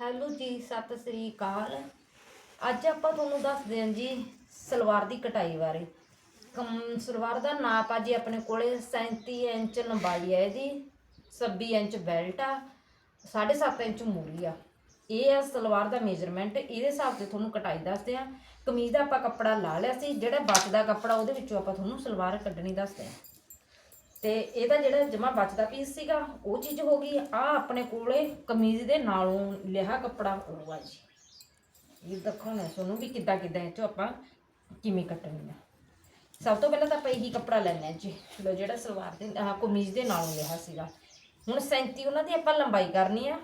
Hello ਜੀ, ਸਤਿ ਸ੍ਰੀ ਅਕਾਲ। ਅੱਜ ਆਪਾਂ ਤੁਹਾਨੂੰ ਦੱਸਦੇ ਹਾਂ ਜੀ ਸਲਵਾਰ ਦੀ ਕਟਾਈ ਬਾਰੇ। ਕਮ, ਸਲਵਾਰ ਦਾ ਨਾਪ ਆ ਜੀ ਆਪਣੇ ਕੋਲੇ 37 ਇੰਚ ਲੰਬਾਈ ਹੈ ਇਹਦੀ 26 ਇੰਚ ਬੈਲਟ ਆ 7.5 ਇੰਚ ਮੂਲੀ ਆ। ਇਹ ਆ ਸਲਵਾਰ ਦਾ ਮੇਜ਼ਰਮੈਂਟ ਇਹਦੇ ਹਿਸਾਬ ਤੇ ਤੁਹਾਨੂੰ ਕਟਾਈ ਦੱਸਦੇ ਆ ਕਮੀਜ਼ ਦਾ ਆਪਾਂ ਕੱਪੜਾ ਲਾ ਲਿਆ ਸੀ, ਜਿਹੜਾ ਬਚਦਾ ਕੱਪੜਾ ਉਹਦੇ ਵਿੱਚੋਂ ਆਪਾਂ ਤੁਹਾਨੂੰ ਸਲਵਾਰ ਕੱਢਣੀ ਦੱਸਦੇ ਆ ਤੇ ਇਹਦਾ ਜਿਹੜਾ ਜਮਾ ਬਚਦਾ ਪੀਸ ਸੀਗਾ, ਉਹ ਚੀਜ਼ ਹੋ ਗਈ। ਆ ਆਪਣੇ ਕੋਲੇ ਕਮੀਜ਼ ਦੇ ਨਾਲੋਂ ਲਿਆ ਕੱਪੜਾ। ਉਹ ਆ ਜੀ। ਇਹ ਦੇਖੋ ਨਾ ਤੁਹਾਨੂੰ ਵੀ ਕਿੱਦਾਂ ਕਿੱਦਾਂ ਇਹ ਚੋਂ ਆਪਾਂ ਕਿਵੇਂ ਕੱਟਣੀ ਆ। ਸਭ ਤੋਂ ਪਹਿਲਾਂ ਤਾਂ ਆਪਾਂ ਇਹੀ ਕੱਪੜਾ ਲੈਣਾ ਹੈ ਜੀ। ਲੋ ਜਿਹੜਾ ਸਲਵਾਰ ਦੇ, ਆਹ ਕਮੀਜ਼ ਦੇ ਨਾਲੋਂ ਲਿਆ ਸੀਗਾ। ਹੁਣ 37 ਉਹਨਾਂ ਦੀ ਆਪਾਂ ਲੰਬਾਈ ਕਰਨੀ ਆ।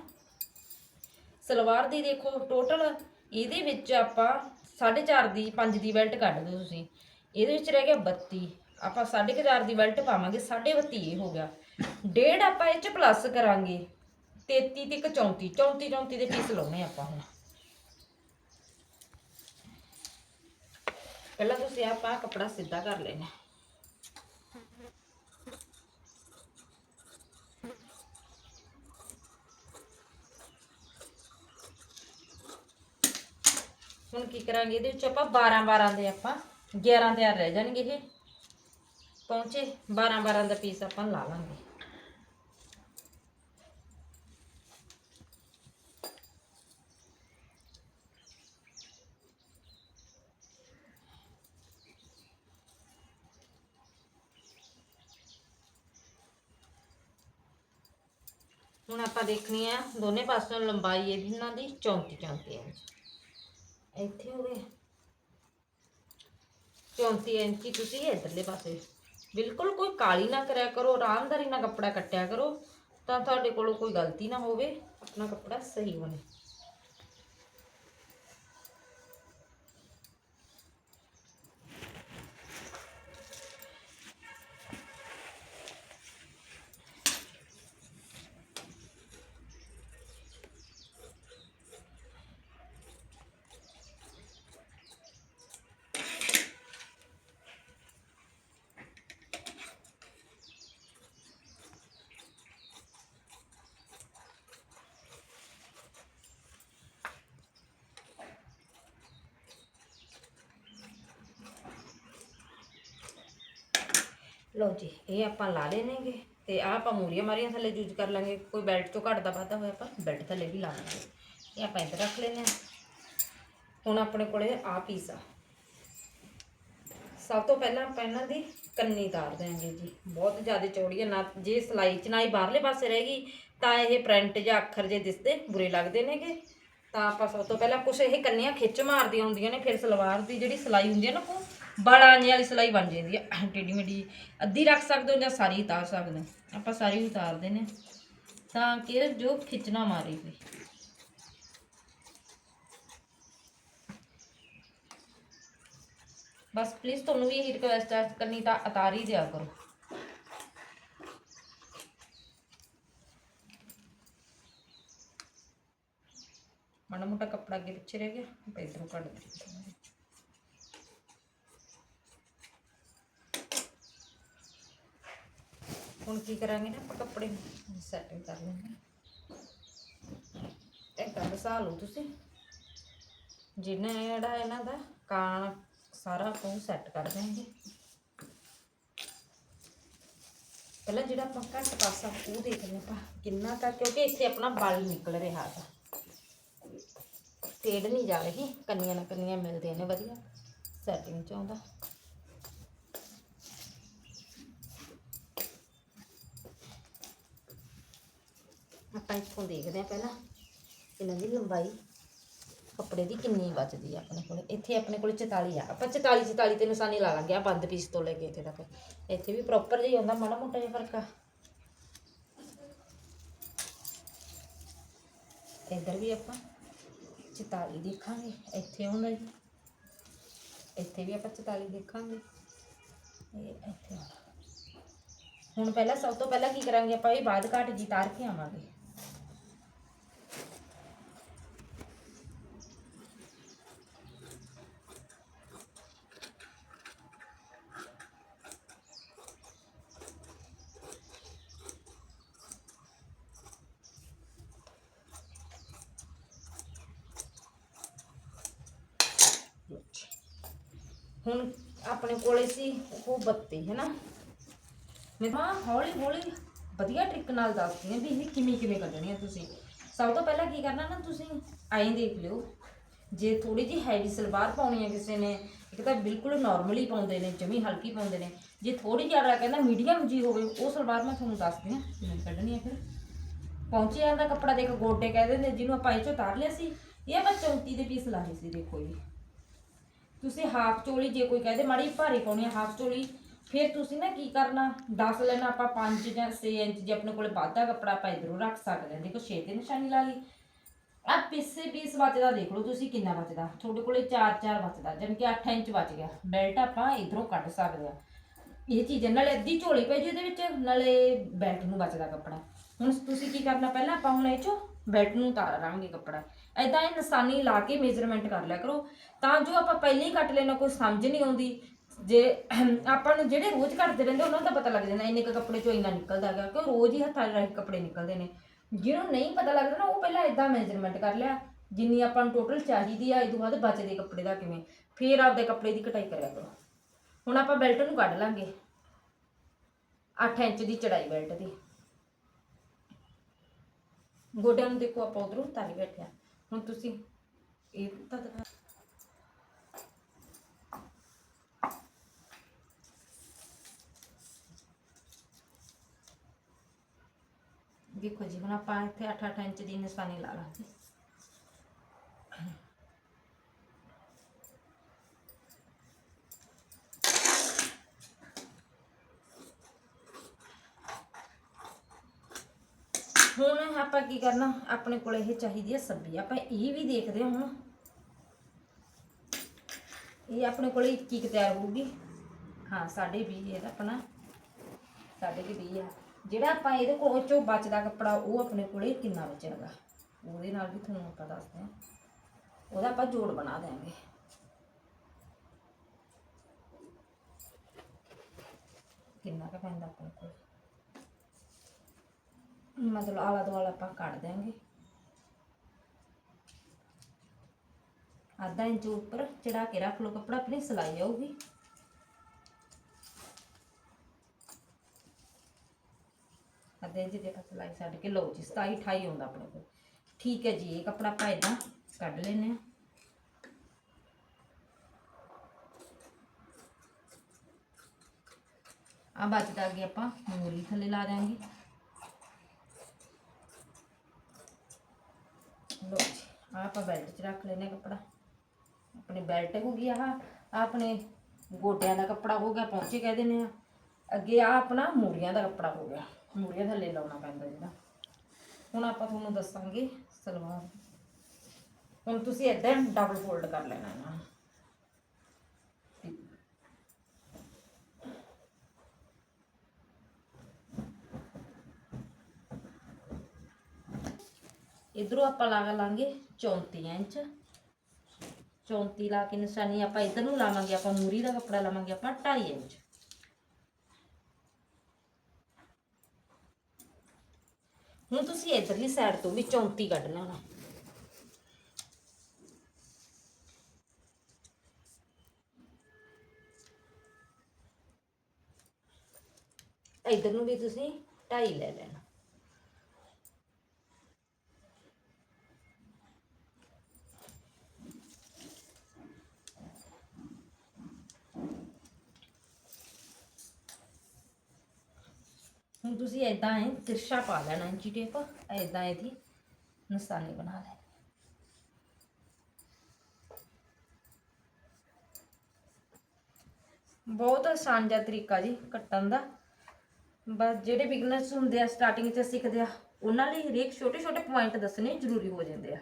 ਸਲਵਾਰ ਦੀ ਦੇਖੋ ਟੋਟਲ ਇਹਦੇ ਵਿੱਚ ਆਪਾਂ 4.5 ਦੀ 5 ਦੀ ਬੈਲਟ ਕੱਢ ਦਿਓ ਤੁਸੀਂ। ਇਹਦੇ ਵਿੱਚ ਰਹਿ ਗਿਆ 32 ਆਪਾਂ 4.5 ਦੀ ਬੈਲਟ ਪਾਵਾਂਗੇ 32 ਇਹ ਹੋ ਗਿਆ। ਡੇਢ ਆਪਾਂ ਇਹ ਚ ਪਲੱਸ ਕਰਾਂਗੇ। 33 ਤੇ ਇੱਕ 34 34 34 ਦੇ ਪੀਸ ਲਾਉਣੇ ਆਪਾਂ ਹੁਣ। ਪਹਿਲਾਂ ਤੁਸੀਂ ਆਪਾਂ ਕੱਪੜਾ ਸਿੱਧਾ ਕਰ ਲੈਣਾ। ਹੁਣ ਕੀ ਕਰਾਂਗੇ, ਇਹਦੇ ਵਿੱਚ ਆਪਾਂ 12 12 ਦੇ ਆਪਾਂ 11 ਤਿਆਰ ਰਹਿ ਜਾਣਗੇ ਇਹ। ਪਹੁੰਚੇ 12 12 ਦਾ ਪੀਸ ਆਪਾਂ ਲਾ ਲਾਂਗੇ। ਹੁਣ ਆਪਾਂ ਦੇਖਣੀ ਆ ਦੋਨੇ ਪਾਸਿਓਂ ਲੰਬਾਈ ਇਹਦੀ ਇਹਨਾਂ ਦੀ 34 34 ਇੰਚ। ਇੱਥੇ ਹੋ 34 ਇੰਚ ਹੀ ਤੁਸੀਂ ਇਧਰਲੇ ਪਾਸੇ ਬਿਲਕੁਲ ਕੋਈ ਕਾਲੀ ਨਾ ਕਰਿਆ ਕਰੋ, ਆਰਾਮਦਾਰੀ ਨਾਲ ਕੱਪੜਾ ਕੱਟਿਆ ਕਰੋ, ਤਾਂ ਤੁਹਾਡੇ ਕੋਲੋਂ ਕੋਈ ਗਲਤੀ ਨਾ ਹੋਵੇ, ਆਪਣਾ ਕੱਪੜਾ ਸਹੀ ਬਣੇ। ਲਓ ਜੀ, ਇਹ ਆਪਾਂ ਲਾ ਲੈਣਗੇ ਤੇ ਆਹ ਆਪਾਂ ਮੂਰੀਆਂ ਮਾਰੀਆਂ ਥੱਲੇ ਯੂਜ਼ ਕਰ ਲਾਂਗੇ। ਕੋਈ ਬੈਲਟ ਤੋਂ ਘੱਟਦਾ ਵੱਧਦਾ ਹੋਇਆ ਆਪਾਂ ਬੈਲਟ ਥੱਲੇ ਵੀ ਲਾ ਲਾਂਗੇ। ਇਹ ਆਪਾਂ ਇੱਧਰ ਰੱਖ ਲੈਨੇ ਆ। ਹੁਣ ਆਪਣੇ ਕੋਲੇ ਆ ਪੀਸ ਆ। ਸਭ ਤੋਂ ਪਹਿਲਾਂ ਆਪਾਂ ਇਹਨਾਂ ਦੀ ਕੰਨੀ ਤਾਰ ਦਿਆਂਗੇ ਜੀ। ਬਹੁਤ ਜ਼ਿਆਦਾ ਚੌੜੀ ਹੈ ਨਾ ਜੇ ਸਲਾਈ ਚਨਾਈ ਬਾਹਰਲੇ ਪਾਸੇ ਰਹੇਗੀ ਤਾਂ ਇਹ ਪ੍ਰਿੰਟ ਜਾਂ ਅੱਖਰ ਜੇ ਦਿਸਦੇ, ਬੁਰੇ ਲੱਗਦੇ ਨੇਗੇ ਤਾਂ ਆਪਾਂ ਸਭ ਤੋਂ ਪਹਿਲਾਂ ਕੁਛ ਇਹ ਕੰਨੀਆਂ ਖਿੱਚ ਮਾਰਦੀਆਂ ਹੁੰਦੀਆਂ ਨੇ, ਫਿਰ ਸਲਵਾਰ ਦੀ ਜਿਹੜੀ ਸਲਾਈ ਹੁੰਦੀ ਹੈ ਨਾ ਉਹ। ਬੜਾ ਵਾਲੀ ਸਲਾਈ ਬਣ ਜਾਂਦੀ ਹੈ ਟੇਢੀ ਮੇਢੀ ਅੱਧੀ ਰੱਖ ਸਕਦੇ ਹੋ ਜਾਂ ਸਾਰੀ ਉਤਾਰ ਸਕਦੇ ਹੋ। ਆਪਾਂ ਸਾਰੀ ਉਤਾਰਦੇ ਨੇ। ਤਾਂ ਕਿ ਜੋ ਖਿੱਚਣਾ ਮਾਰੇ ਵੀ ਬਸ ਪਲੀਜ਼ ਤੁਹਾਨੂੰ ਵੀ ਇਹ ਰਿਕਵੈਸਟ ਹੈ ਕਰਨੀ ਤਾਂ ਉਤਾਰ ਹੀ ਦਿਆ ਕਰੋ। ਮਾੜਾ ਮੋਟਾ ਕੱਪੜਾ ਅੱਗੇ ਪਿੱਛੇ ਰਹਿ ਗਿਆ, ਆਪਾਂ ਇਧਰੋਂ ਕੱਢ ਦਿੰਦੇ ਹੁਣ ਕੀ ਕਰਾਂਗੇ ਨਾ, ਆਪਾਂ ਕੱਪੜੇ ਸੈਟਿੰਗ ਕਰ ਲੈਂਦੇ ਹਾਂ। ਇਹ ਗੱਲ ਸਾ ਲਓ ਤੁਸੀਂ। ਜਿੰਨਾ ਜਿਹੜਾ ਇਹਨਾਂ ਦਾ ਕਾਣ, ਸਾਰਾ ਆਪਾਂ ਸੈੱਟ ਕਰ ਦਿਆਂਗੇ। ਪਹਿਲਾਂ ਜਿਹੜਾ ਆਪਾਂ ਘੱਟ ਪਾਸਾ ਉਹ ਦੇਖਦੇ ਆਪਾਂ, ਕਿੰਨਾ ਕਾ ਕਿਉਂਕਿ ਇੱਥੇ ਆਪਣਾ ਬਲ ਨਿਕਲ ਰਿਹਾ ਹੈ ਟੇਢ ਨਹੀਂ ਜਾ ਰਹੀ ਕੰਨੀਆਂ ਨਾਲ ਕੰਨੀਆਂ ਮਿਲਦੀਆਂ ਨੇ ਵਧੀਆ ਸੈਟਿੰਗ ਚ ਆਉਂਦਾ। ਆਪਾਂ ਇੱਥੋਂ ਦੇਖਦੇ ਆ ਪਹਿਲਾਂ। ਇਹਨਾਂ ਦੀ ਲੰਬਾਈ ਕੱਪੜੇ ਦੀ ਕਿੰਨੀ ਬਚਦੀ ਆ ਆਪਣੇ ਕੋਲ। ਇੱਥੇ ਆਪਣੇ ਕੋਲ 44 ਆ। ਆਪਾਂ 44 44 ਤੇ ਨਿਸ਼ਾਨੀ ਲਾ ਲਾਂਗੇ ਆ ਬੰਦ ਪੀਸ ਤੋਂ ਲੈ ਕੇ ਇੱਥੇ ਤੱਕ। ਇੱਥੇ ਵੀ ਪ੍ਰੋਪਰ ਜਿਹਾ ਆਉਂਦਾ, ਮਾੜਾ ਮੋਟਾ ਜਿਹਾ ਫ਼ਰਕ ਆ। ਇੱਧਰ ਵੀ ਆਪਾਂ 44 ਦੇਖਾਂਗੇ। ਇੱਥੇ ਆਉਂਦਾ ਜੀ ਇੱਥੇ ਵੀ ਆਪਾਂ 44 ਦੇਖਾਂਗੇ। ਇਹ ਇੱਥੇ ਹੁਣ ਪਹਿਲਾਂ ਸਭ ਤੋਂ ਪਹਿਲਾਂ ਕੀ ਕਰਾਂਗੇ ਆਪਾਂ? ਇਹ ਬਾਅਦ ਘਾਟ ਜੀ ਤਾਰ ਕੇ ਆਵਾਂਗੇ। ਹੁਣ ਆਪਣੇ ਕੋਲੇ ਸੀ ਉਹ 32 ਹੈ ਨਾ? ਮੈਂ ਤਾਂ ਹੌਲੀ ਹੌਲੀ ਵਧੀਆ ਟ੍ਰਿਕ ਨਾਲ ਦੱਸਦੀ ਹਾਂ ਵੀ ਇਹ ਕਿਵੇਂ ਕਿਵੇਂ ਕੱਢਣੀ ਹੈ ਤੁਸੀਂ। ਸਭ ਤੋਂ ਪਹਿਲਾਂ ਕੀ ਕਰਨਾ ਨਾ, ਤੁਸੀਂ ਐਂ ਦੇਖ ਲਿਓ। ਜੇ ਥੋੜੀ ਜਿਹੀ ਹੈਵੀ ਸਲਵਾਰ ਪਾਉਣੀ ਹੈ ਕਿਸੇ ਨੇ, ਇੱਕ ਤਾਂ ਬਿਲਕੁਲ ਨਾਰਮਲੀ ਪਾਉਂਦੇ ਨੇ, ਜਮੀ ਹਲਕੀ ਪਾਉਂਦੇ ਨੇ। ਜੇ ਥੋੜੀ ਜ਼ਿਆਦਾ ਕਹਿੰਦਾ ਮੀਡੀਅਮ ਜੀ ਹੋਵੇ, ਉਹ ਸਲਵਾਰ ਮੈਂ ਤੁਹਾਨੂੰ ਦੱਸਦੀ ਹਾਂ ਕਿਵੇਂ ਕੱਢਣੀ ਹੈ ਫਿਰ। ਪਹੁੰਚੇ ਜਾਂਦਾ ਕੱਪੜਾ ਦੇਖ, ਗੋਡੇ ਕਹਿ ਦਿੰਦੇ, ਜਿਹਨੂੰ ਆਪਾਂ ਇਹ ਚੋਂ ਉਤਾਰ ਲਿਆ ਸੀ, ਇਹ ਆਪਾਂ 34 ਦੇ ਪੀਸ ਲਾਏ ਸੀ, ਦੇਖੋ ਜੀ। ਤੁਸੀਂ ਹਾਫ ਚੋਲੀ ਜੇ ਕੋਈ ਕਹਦੇ ਮਾੜੀ ਭਾਰੀ ਪਾਉਣੀ ਹੈ ਹਾਫ ਚੋਲੀ ਫਿਰ ਤੁਸੀਂ ਨਾ ਕੀ ਕਰਨਾ? 10 ਲੈਣਾ ਆਪਾਂ 5 ਜਾਂ 6 ਇੰਚ ਜੇ ਆਪਣੇ ਕੋਲੇ ਵਾਧਾ ਕੱਪੜਾ ਆਪਾਂ ਇਧਰੋਂ ਰੱਖ ਸਕਦੇ ਹਾਂ। ਦੇਖੋ 6 ਤੇ ਨਿਸ਼ਾਨੀ ਲਾ ਲਈ। ਆ ਪਿੱਛੇ ਪੀਸ ਬਚਦਾ ਦੇਖ ਲਓ ਤੁਸੀਂ ਕਿੰਨਾ ਬਚਦਾ। ਤੁਹਾਡੇ ਕੋਲੇ 4-4 ਬਚਦਾ ਜਾਣੀ ਕਿ 8 ਇੰਚ ਬਚ ਗਿਆ। ਬੈਲਟ ਆਪਾਂ ਇਧਰੋਂ ਕੱਢ ਸਕਦੇ ਆ ਇਹ ਚੀਜ਼ ਹੈ, ਨਾਲੇ ਅੱਧੀ ਝੋਲੀ ਪੈ ਜੀ ਇਹਦੇ ਵਿੱਚ ਨਾਲੇ ਬੈਲਟ ਨੂੰ ਬਚਦਾ ਕੱਪੜਾ। ਹੁਣ ਤੁਸੀਂ ਕੀ ਕਰਨਾ ਪਹਿਲਾਂ ਆਪਾਂ ਹੁਣ ਇਹ ਚੋਂ ਬੈਲਟ ਨੂੰ ਉਤਾਰਾਂਗੇ ਕੱਪੜਾ। ਐਦਾਂ ਇਹ ਨਿਸ਼ਾਨੀ ਲਾ ਕੇ ਮੇਜ਼ਰਮੈਂਟ ਕਰ ਲਿਆ ਕਰੋ। ਤਾਂ ਜੋ ਆਪਾਂ ਪਹਿਲਾਂ ਹੀ ਕੱਟ ਲੈਣਾ, ਕੋਈ ਸਮਝ ਨਹੀਂ ਆਉਂਦੀ। ਜੇ ਆਪਾਂ ਨੂੰ ਜਿਹੜੇ ਰੋਜ਼ ਕੱਟਦੇ ਰਹਿੰਦੇ, ਉਹਨਾਂ ਦਾ ਪਤਾ ਲੱਗ ਜਾਂਦਾ, ਇੰਨੇ ਕੁ ਕੱਪੜੇ ਚੋਂ ਇੰਨਾ ਨਿਕਲਦਾ ਹੈਗਾ। ਕਿ ਰੋਜ਼ ਹੀ ਹੱਥਾਂ 'ਚ ਰੱਖ ਕੱਪੜੇ ਨਿਕਲਦੇ ਨੇ। ਜਿਹਨੂੰ ਨਹੀਂ ਪਤਾ ਲੱਗਦਾ ਨਾ, ਉਹ ਪਹਿਲਾਂ ਇਦਾਂ ਮੈਜ਼ਰਮੈਂਟ ਕਰ ਲਿਆ। ਜਿੰਨੀ ਆਪਾਂ ਨੂੰ ਟੋਟਲ ਚਾਹੀਦੀ ਆ, ਇਹ ਤੋਂ ਬਾਅਦ ਬਚਦੇ ਕੱਪੜੇ ਦਾ ਕਿਵੇਂ। ਫੇਰ ਆਪਦੇ ਕੱਪੜੇ ਦੀ ਕਟਾਈ ਕਰਿਆ ਕਰੋ। ਹੁਣ ਆਪਾਂ ਬੈਲਟ ਨੂੰ ਕੱਢ ਲਾਂਗੇ। 8 ਇੰਚ ਦੀ ਚੜਾਈ ਬੈਲਟ ਦੀ। ਗੋਡਿਆਂ ਨੂੰ ਦੇਖੋ ਆਪਾਂ ਉਧਰੋਂ ਤਾਰੀ ਬੈਠਿਆ ਹੁਣ ਤੁਸੀਂ ਇਹ ਤਾਂ ਦਿਖਾ ਦੇਖੋ ਜੀ, ਹੁਣ ਆਪਾਂ ਇੱਥੇ 8-8 ਇੰਚ ਦੀ ਨਿਸ਼ਾਨੀ ਲਾ ਲਾਂਗੇ ਹੁਣ ਆਪਾਂ ਕੀ ਕਰਨਾ? ਆਪਣੇ ਕੋਲ ਇਹ ਚਾਹੀਦੀ ਹੈ ਸੱਬੀ। ਆਪਾਂ ਇਹ ਵੀ ਦੇਖਦੇ ਹਾਂ ਹੁਣ। ਇਹ ਆਪਣੇ ਕੋਲ 21 ਕੁ ਤਿਆਰ ਹੋਊਗੀ। ਹਾਂ, ਸਾਡੇ 20 ਇਹਦਾ ਆਪਣਾ ਸਾਡੇ ਕੇ 20 ਆ। ਜਿਹੜਾ ਆਪਾਂ ਇਹਦੇ ਕੋਲ ਚੋਂ ਬਚਦਾ ਕੱਪੜਾ, ਉਹ ਆਪਣੇ ਕੋਲੇ ਕਿੰਨਾ ਬਚੇਗਾ? ਉਹਦੇ ਨਾਲ ਵੀ ਤੁਹਾਨੂੰ ਆਪਾਂ ਦੱਸਦੇ ਹਾਂ। ਉਹਦਾ ਆਪਾਂ ਜੋੜ ਬਣਾ ਦੇਵਾਂਗੇ ਕਿੰਨਾ ਕੁ ਪੈਂਦਾ ਆਪਣੇ ਕੋਲ? ਮਤਲਬ ਆਲਾ ਦੁਆਲਾ ਆਪਾਂ ਕੱਢ ਦਿਆਂਗੇ। ਅੱਧਾ ਇੰਚ ਉੱਪਰ ਚੜਾ ਕੇ ਰੱਖ ਲਓ, ਕੱਪੜਾ ਆਪਣੀ ਸਿਲਾਈ ਆਊਗੀ। ਅੱਧੇ ਇੰਚ ਦੀ ਆਪਾਂ ਸਿਲਾਈ ਛੱਡ ਕੇ, ਲਓ ਜੀ 27 28 ਆਉਂਦਾ ਆਪਣੇ ਕੋਲ। ਠੀਕ ਹੈ ਜੀ, ਇਹ ਕੱਪੜਾ ਆਪਾਂ ਇਦਾਂ ਕੱਢ ਲੈਨੇ ਆ ਆ ਬਚਦਾ ਅੱਗੇ ਆਪਾਂ ਮੂਰੀ ਥੱਲੇ ਲਾ ਦਿਆਂਗੇ ਲੋ ਜੀ ਆਹ ਆਪਾਂ ਬੈਲਟ 'ਚ ਰੱਖ ਲੈਨੇ ਕੱਪੜਾ। ਆਪਣੇ ਬੈਲਟ ਹੋ ਗਈ ਆਹ ਆਹ ਆਪਣੇ ਗੋਡਿਆਂ ਦਾ ਕੱਪੜਾ ਹੋ ਗਿਆ ਪਹੁੰਚੇ ਕਹਿ ਦਿੰਦੇ ਆ ਅੱਗੇ ਆ ਆਪਣਾ ਮੂਰੀਆਂ ਦਾ ਕੱਪੜਾ ਹੋ ਗਿਆ। ਮੂਰੀਆਂ ਥੱਲੇ ਲਾਉਣਾ ਪੈਂਦਾ ਜਿਹੜਾ। ਹੁਣ ਆਪਾਂ ਤੁਹਾਨੂੰ ਦੱਸਾਂਗੇ ਸਲਵਾਰ। ਹੁਣ ਤੁਸੀਂ ਏਦਾਂ ਡਬਲ ਫੋਲਡ ਕਰ ਲੈਣਾ। ਇਹਨਾਂ ਨੂੰ ਇਧਰੋਂ ਆਪਾਂ ਲਾ ਲਾਂਗੇ 34 ਇੰਚ। 34 ਲਾ ਕੇ ਨਿਸ਼ਾਨੀ ਆਪਾਂ ਇਧਰ ਨੂੰ ਲਾਵਾਂਗੇ, ਆਪਾਂ ਮੂਰੀ ਦਾ ਕੱਪੜਾ ਲਾਵਾਂਗੇ, ਆਪਾਂ 2.5 ਇੰਚ। ਹੁਣ ਤੁਸੀਂ ਇਧਰਲੀ ਸਾਈਡ ਤੋਂ ਵੀ 34 ਕੱਢ ਲੈਣਾ। ਇਧਰ ਨੂੰ ਵੀ ਤੁਸੀਂ 2.5 ਲੈ ਲੈਣਾ। ਹੁਣ ਤੁਸੀਂ ਐਦਾਂ ਹੈ ਤਿਰਛਾ ਪਾ ਲੈਣਾ ਇੰਚੀ ਟੇਪ ਐਦਾਂ ਇਹਦੀ ਨਿਸ਼ਾਨੀ ਬਣਾ ਲੈਣੀ। ਬਹੁਤ ਆਸਾਨ ਜਿਹਾ ਤਰੀਕਾ ਜੀ ਕੱਟਣ ਦਾ। ਬਸ ਜਿਹੜੇ ਬਿਗਨਰਸ ਹੁੰਦੇ ਆ ਸਟਾਰਟਿੰਗ 'ਚ ਸਿੱਖਦੇ ਆ, ਉਹਨਾਂ ਲਈ ਹਰੇਕ ਛੋਟੇ ਛੋਟੇ ਪੁਆਇੰਟ ਦੱਸਣੇ ਜ਼ਰੂਰੀ ਹੋ ਜਾਂਦੇ ਆ।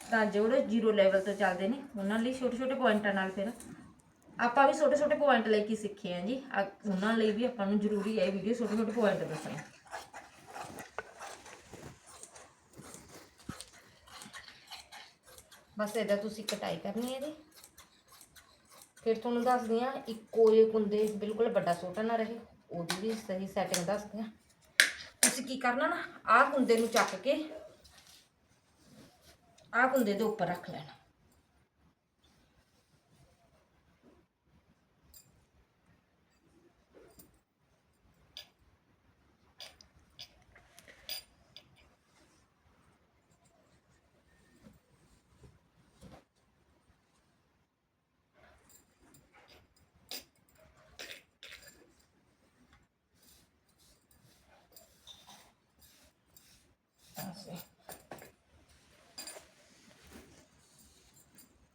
ਤਾਂ ਜਿਹੜੇ ਜ਼ੀਰੋ ਲੈਵਲ ਤੋਂ ਚੱਲਦੇ ਨੇ, ਉਹਨਾਂ ਲਈ ਛੋਟੇ ਛੋਟੇ ਪੁਆਇੰਟਾਂ ਨਾਲ ਫਿਰ ਆਪਾਂ ਵੀ ਛੋਟੇ ਛੋਟੇ ਪੁਆਇੰਟ ਲੈ ਕੇ ਸਿੱਖੇ ਆ ਜੀ? ਆ- ਉਹਨਾਂ ਲਈ ਵੀ ਆਪਾਂ ਨੂੰ ਜ਼ਰੂਰੀ ਹੈ ਇਹ ਵੀਡੀਓ ਛੋਟੇ ਛੋਟੇ ਪੁਆਇੰਟ ਦੱਸਣਾ। ਬਸ ਇਹਦਾ ਤੁਸੀਂ ਕਟਾਈ ਕਰਨੀ ਹੈ ਇਹਦੀ। ਫਿਰ ਤੁਹਾਨੂੰ ਦੱਸਦੀ ਆ ਇੱਕੋ ਜਿਹੇ ਕੁੰਦੇ ਬਿਲਕੁਲ ਵੱਡਾ ਛੋਟਾ ਨਾ ਰਹੇ, ਉਹਦੀ ਵੀ ਸਹੀ ਸੈਟਿੰਗ ਦੱਸਦੇ ਆ ਤੁਸੀਂ ਕੀ ਕਰਨਾ ਨਾ, ਆਹ ਕੁੰਦੇ ਨੂੰ ਚੱਕ ਕੇ, ਆਹ ਕੁੰਦੇ ਦੇ ਉੱਪਰ ਰੱਖ ਲੈਣਾ।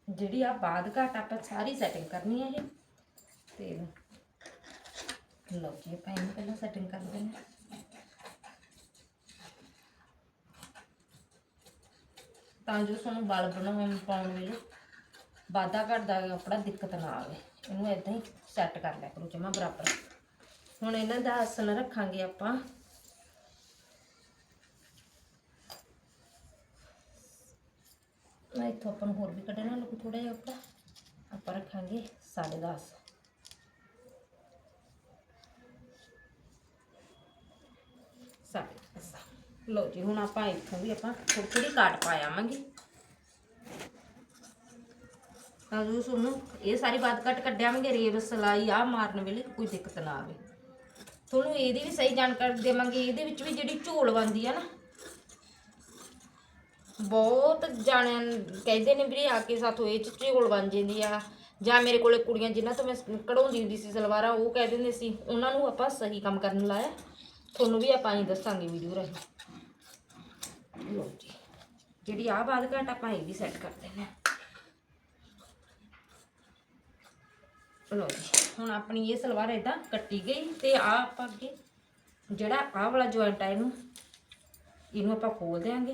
ਜਿਹੜੀ ਆ ਬਾਦ ਘਾਟ ਆਪਾਂ ਸਾਰੀ ਸੈਟਿੰਗ ਕਰਨੀ ਹੈ ਇਹ। ਤੇ ਲਓ ਜੀ, ਆਪਾਂ ਇਹਨੂੰ ਪਹਿਲਾਂ ਸੈਟਿੰਗ ਕਰ ਦਿੰਦੇ ਹਾਂ। ਤਾਂ ਜੋ ਸਾਨੂੰ ਬਲ ਬਣਾਉਣ ਪਾਉਣ ਵੇਲੇ ਵਾਧਾ ਘਟਦਾ ਕੱਪੜਾ ਦਿੱਕਤ ਨਾ ਆਵੇ। ਇਹਨੂੰ ਇਦਾਂ ਹੀ ਸੈੱਟ ਕਰ ਲਿਆ ਕਰੋ ਜਮਾ ਬਰਾਬਰ। ਹੁਣ ਇਹਨਾਂ ਦਾ ਆਸਣ ਰੱਖਾਂਗੇ ਆਪਾਂ ਮੈਂ ਇੱਥੋਂ ਆਪਾਂ ਨੂੰ ਹੋਰ ਵੀ ਕੱਢਣਾ ਲੱਗੂ ਥੋੜਾ ਜਿਹਾ ਉੱਪਰ। ਆਪਾਂ ਰੱਖਾਂਗੇ 10.5 ਸਾਢੇ ਦਸ। ਜੀ, ਹੁਣ ਆਪਾਂ ਇੱਥੋਂ ਵੀ ਆਪਾਂ ਥੋੜੀ ਥੋੜੀ ਕਾਟ ਪਾ ਆਵਾਂਗੇ। ਤਾਂ ਜੋ ਤੁਹਾਨੂੰ ਇਹ ਸਾਰੀ ਬਾਤ ਕੱਟ ਕੱਢਿਆਵਾਂਗੇ ਰੇਬ ਸਲਾਈ ਆ ਮਾਰਨ ਵੇਲੇ ਕੋਈ ਦਿੱਕਤ ਨਾ ਆਵੇ। ਤੁਹਾਨੂੰ ਇਹਦੀ ਵੀ ਸਹੀ ਜਾਣਕਾਰੀ ਦੇਵਾਂਗੇ, ਇਹਦੇ ਵਿੱਚ ਵੀ ਜਿਹੜੀ ਝੋਲ ਬੰਦੀ ਆ ਨਾ ਬਹੁਤ ਜਾਣਿਆਂ ਕਹਿੰਦੇ ਨੇ ਵੀਰੇ ਆ ਕੇ ਸਾਥੋਂ ਇਹ ਚ ਝੋਲ ਬਣ ਜਾਂਦੀ ਆ। ਜਾਂ ਮੇਰੇ ਕੋਲੇ ਕੁੜੀਆਂ ਜਿਨ੍ਹਾਂ ਤੋਂ ਮੈਂ ਕਢਾਉਂਦੀ ਹੁੰਦੀ ਸੀ ਸਲਵਾਰਾਂ, ਉਹ ਕਹਿ ਦਿੰਦੇ ਸੀ, ਉਹਨਾਂ ਨੂੰ ਆਪਾਂ ਸਹੀ ਕੰਮ ਕਰਨ ਲਾਇਆ। ਤੁਹਾਨੂੰ ਵੀ ਆਪਾਂ ਹੀ ਦੱਸਾਂਗੇ ਵੀਡੀਓ ਰਾਹੀਂ। ਲਓ ਜੀ, ਜਿਹੜੀ ਆ ਬਾਦ ਘਾਟ ਆਪਾਂ ਇਹ ਵੀ ਸੈੱਟ ਕਰ ਦਿੰਦੇ ਹਾਂ। ਲਓ ਜੀ, ਹੁਣ ਆਪਣੀ ਇਹ ਸਲਵਾਰ ਇਦਾਂ ਕੱਟੀ ਗਈ ਤੇ ਆ ਆਪਾਂ ਅੱਗੇ ਜਿਹੜਾ ਆਹ ਵਾਲਾ ਜੁਆਇੰਟ ਆ ਇਹਨੂੰ ਇਹਨੂੰ ਆਪਾਂ ਖੋਲ ਦਿਆਂਗੇ।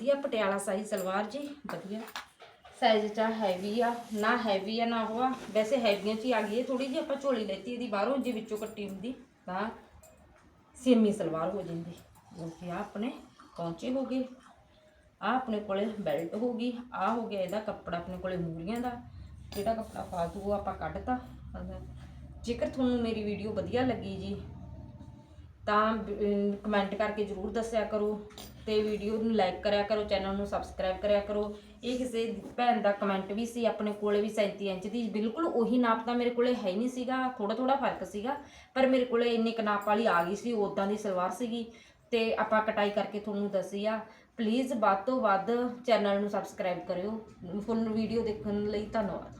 ਵਧੀਆ ਪਟਿਆਲਾ ਸਾਈਜ਼ ਸਲਵਾਰ ਜੀ, ਵਧੀਆ। ਸਾਈਜ਼ ਚ ਹੈਵੀ ਆ, ਨਾ ਹੈਵੀ ਆ, ਨਾ ਹੋਆ ਵੈਸੇ ਹੈਵੀਆਂ ਚ ਹੀ ਆ ਗਈ ਹੈ ਥੋੜੀ ਜਿਹੀ ਆਪਾਂ ਝੋਲੀ ਲੈਤੀ ਇਹਦੀ ਬਾਹਰੋਂ ਜੇ ਵਿੱਚੋਂ ਕੱਟੀ ਹੁੰਦੀ, ਤਾਂ ਸੇਮੀ ਸਲਵਾਰ ਹੋ ਜਾਂਦੀ। ਕਿਉਂਕਿ ਆ ਆਪਣੇ ਪਹੁੰਚੇ ਹੋ ਗਏ। ਆ ਆਪਣੇ ਕੋਲੇ ਬੈਲਟ ਹੋ ਗਈ ਆ ਹੋ ਗਿਆ ਇਹਦਾ ਕੱਪੜਾ ਆਪਣੇ ਕੋਲੇ ਮੂਲੀਆਂ ਦਾ। ਜਿਹੜਾ ਕੱਪੜਾ ਫਾਲਤੂ ਉਹ ਆਪਾਂ ਕੱਢਤਾ। ਜੇਕਰ ਤੁਹਾਨੂੰ ਮੇਰੀ ਵੀਡੀਓ ਵਧੀਆ ਲੱਗੀ ਜੀ ਤਾਂ ਕਮੈਂਟ ਕਰਕੇ ਜਰੂਰ ਦੱਸਿਆ ਕਰੋ ਤੇ ਵੀਡੀਓ ਨੂੰ ਲਾਈਕ ਕਰਿਆ ਕਰੋ ਚੈਨਲ ਨੂੰ ਸਬਸਕ੍ਰਾਈਬ ਕਰਿਆ ਕਰੋ। ਇਹ ਕਿਸੇ ਭੈਣ ਦਾ ਕਮੈਂਟ ਵੀ ਸੀ, ਆਪਣੇ ਕੋਲੇ ਵੀ 37 ਇੰਚ ਦੀ, ਬਿਲਕੁਲ ਉਹੀ ਨਾਪ ਤਾਂ ਮੇਰੇ ਕੋਲੇ ਹੈ ਹੀ ਨਹੀਂ ਸੀਗਾ ਥੋੜਾ ਥੋੜਾ ਫ਼ਰਕ ਸੀਗਾ, ਪਰ ਮੇਰੇ ਕੋਲੇ ਇੰਨੇ ਕੁ ਨਾਪ ਵਾਲੀ ਆ ਗਈ ਸੀ ਉਦਾਂ ਦੀ ਸਲਵਾਰ ਸੀਗੀ। ਤੇ ਆਪਾਂ ਕਟਾਈ ਕਰਕੇ ਤੁਹਾਨੂੰ ਦੱਸੀ ਆ ਪਲੀਜ਼ ਵੱਧ ਤੋਂ ਵੱਧ ਚੈਨਲ ਨੂੰ ਸਬਸਕ੍ਰਾਈਬ ਕਰਿਓ। ਫੁੱਲ ਵੀਡੀਓ ਦੇਖਣ ਲਈ ਧੰਨਵਾਦ।